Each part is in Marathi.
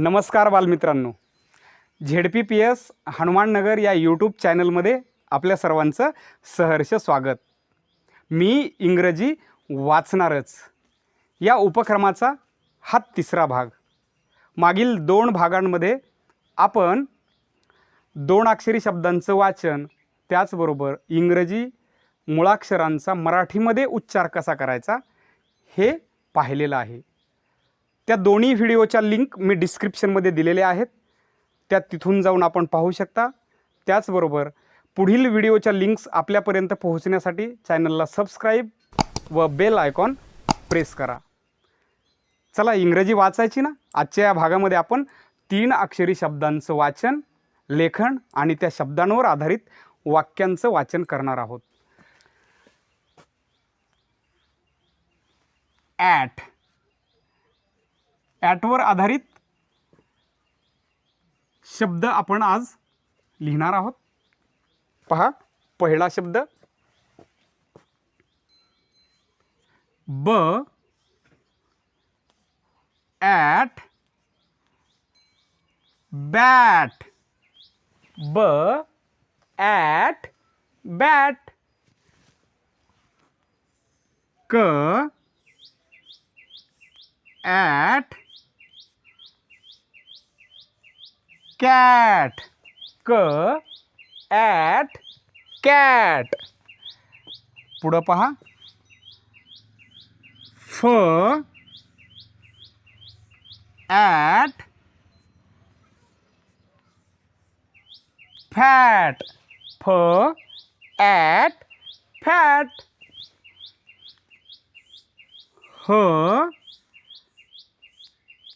नमस्कार बालमित्रांनो. Z P P S Hanumannagar या यूट्यूब चॅनलमध्ये आपल्या सर्वांचं सहर्ष स्वागत. मी इंग्रजी वाचणारच. या उपक्रमाचा हा तिसरा भाग. मागील दोन भागांमध्ये आपण दोन अक्षरी शब्दांचं वाचन त्याचबरोबर इंग्रजी मुळाक्षरांचा मराठीमध्ये उच्चार कसा करायचा हे पाहिलेलं आहे. त्या दोन्ही व्हिडिओच्या लिंक मी डिस्क्रिप्शनमध्ये दिलेल्या आहेत. त्या तिथून जाऊन आपण पाहू शकता. त्याचबरोबर पुढील व्हिडिओच्या लिंक्स आपल्यापर्यंत पोहोचण्यासाठी चॅनलला सबस्क्राईब व बेल आयकॉन प्रेस करा. चला इंग्रजी वाचायची ना? आजच्या या भागामध्ये आपण तीन अक्षरी शब्दांचं वाचन लेखन आणि त्या शब्दांवर आधारित वाक्यांचं वाचन करणार आहोत. ॲट ॲटवर आधारित शब्द आपण आज लिहिणार आहोत. पहा पहिला शब्द. ब ॲट बॅट. ब ॲट बॅट. क ॲट कॅट क ॲट कॅट पुढं पहा. फ ॲट फॅट फ ॲट फॅट ह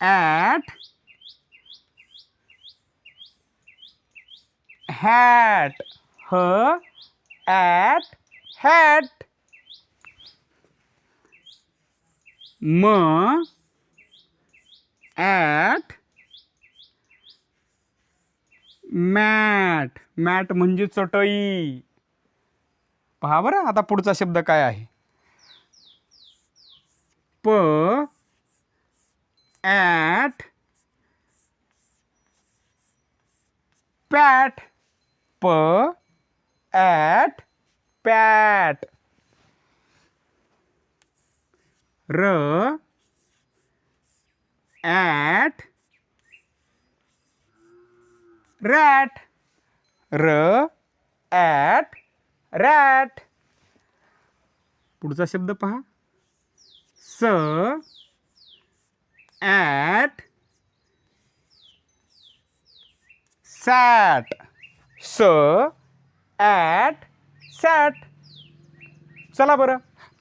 ॲट hat. ह at hat. M at mat mat म्हणजे चटई. पहा बरं आता पुढचा शब्द काय आहे? प ॲट पॅट. प ॲट पॅट र ॲट रॅट र ॲट रॅट पुढचा शब्द पहा. स ॲट सॅट स ॲट सॅट. चला बरं.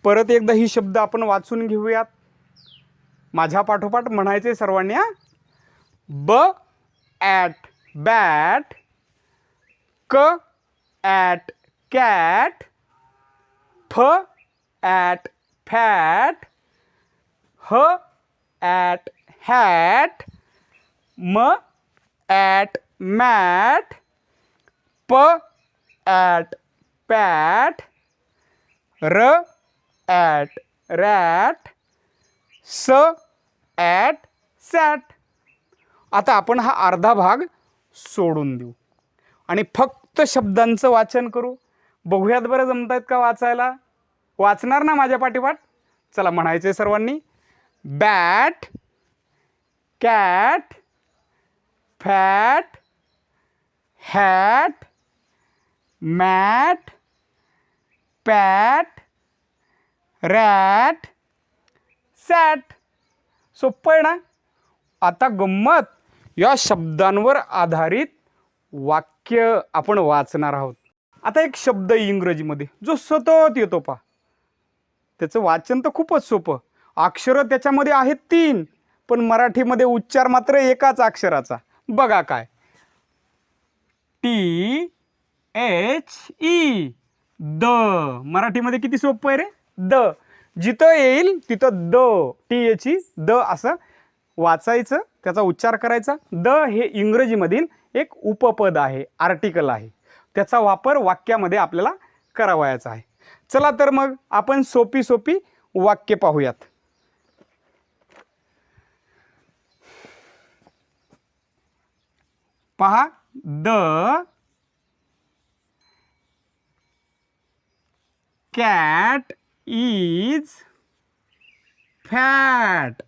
परत एकदा ही शब्द आपण वाचून घेऊयात. माझ्या पाठोपाठ म्हणायचे सर्वांनी हा? ब ॲट बॅट क ॲट कॅट फ ॲट फॅट ह ॲट हॅट म ॲट मॅट प ॲट पॅट र ॲट रॅट स ॲट सॅट आता आपण हा अर्धा भाग सोडून देऊ. आणि फक्त शब्दांचं वाचन करू. बघूयात बरं जमत आहेत का वाचायला? वाचणार ना माझ्या पाठीपाठ? चला म्हणायचे सर्वांनी. Bat cat fat hat mat pat rat sat. सोपं आहे ना? आता गंमत. या शब्दांवर आधारित वाक्य आपण वाचणार आहोत. आता एक शब्द इंग्रजीमध्ये. जो सतत येतो पा त्याचं वाचन तर खूपच सोपं. अक्षरं त्याच्यामध्ये आहेत तीन पण मराठीमध्ये उच्चार मात्र एकाच अक्षराचा. बघा काय. T H E the. मराठीमध्ये किती सोपं आहे रे? द. जिथं येईल तिथं the. T H E the असं वाचायचं त्याचा उच्चार करायचा. द हे इंग्रजीमधील एक उपपद आहे आर्टिकल आहे. त्याचा वापर वाक्यामध्ये आपल्याला करावयाचा आहे. चला तर मग आपण सोपी सोपी वाक्य पाहूयात. पहा the cat is fat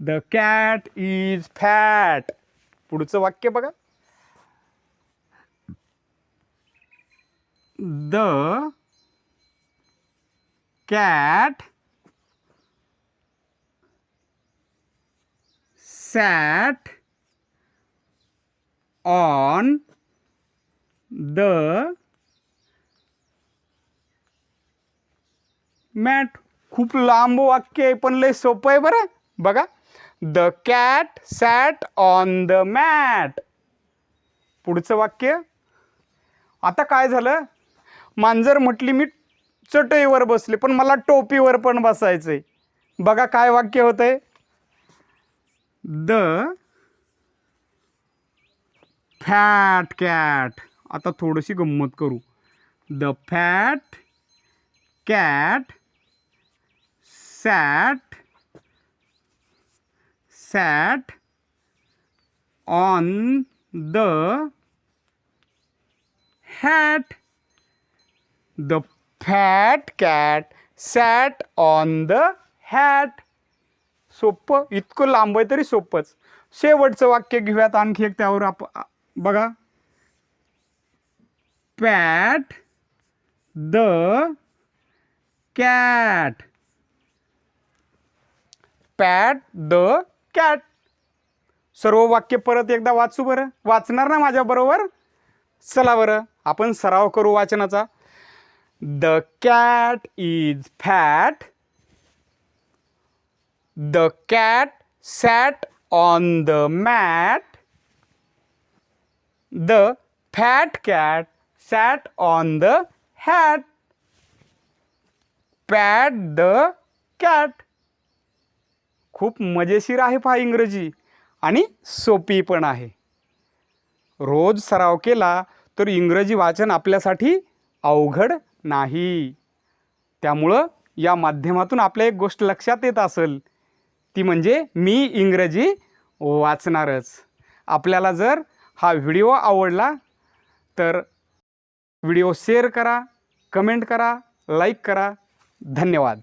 the cat is fat पुढचं वाक्य बघा the cat sat on the mat खूप लांब वाक्य आहे पण लय सोपं आहे बरं. बघा. The cat sat on the mat पुढचं वाक्य. आता काय झालं? मांजर म्हटली मी चटईवर बसले पण मला टोपीवर पण बसायचं आहे बघा काय वाक्य होतं आहे द फॅट कॅट आता थोडीशी गंमत करू. The fat cat sat sat on the hat the fat cat sat on the hat सोपं इतकं लांब आहे तरी सोपंच. शेवटचं वाक्य घेऊयात आणखी एक त्यावर आप बघा. Pat the cat pat the cat. सर्व वाक्य परत एकदा वाचू बरं. वाचणार ना माझ्याबरोबर चला बरं आपण सराव करू वाचनाचा. The cat is fat. The cat sat on the mat. The fat cat sat on the hat. Pat the cat खूप मजेशीर आहे पहा इंग्रजी. आणि सोपी पण आहे. रोज सराव केला तर इंग्रजी वाचन आपल्यासाठी अवघड नाही. त्यामुळं या माध्यमातून आपल्या एक गोष्ट लक्षात येत असेल. ती म्हणजे मी इंग्रजी वाचणारच. आपल्याला जर हा व्हिडिओ आवडला तर व्हिडिओ शेअर करा कमेंट करा लाईक करा. धन्यवाद.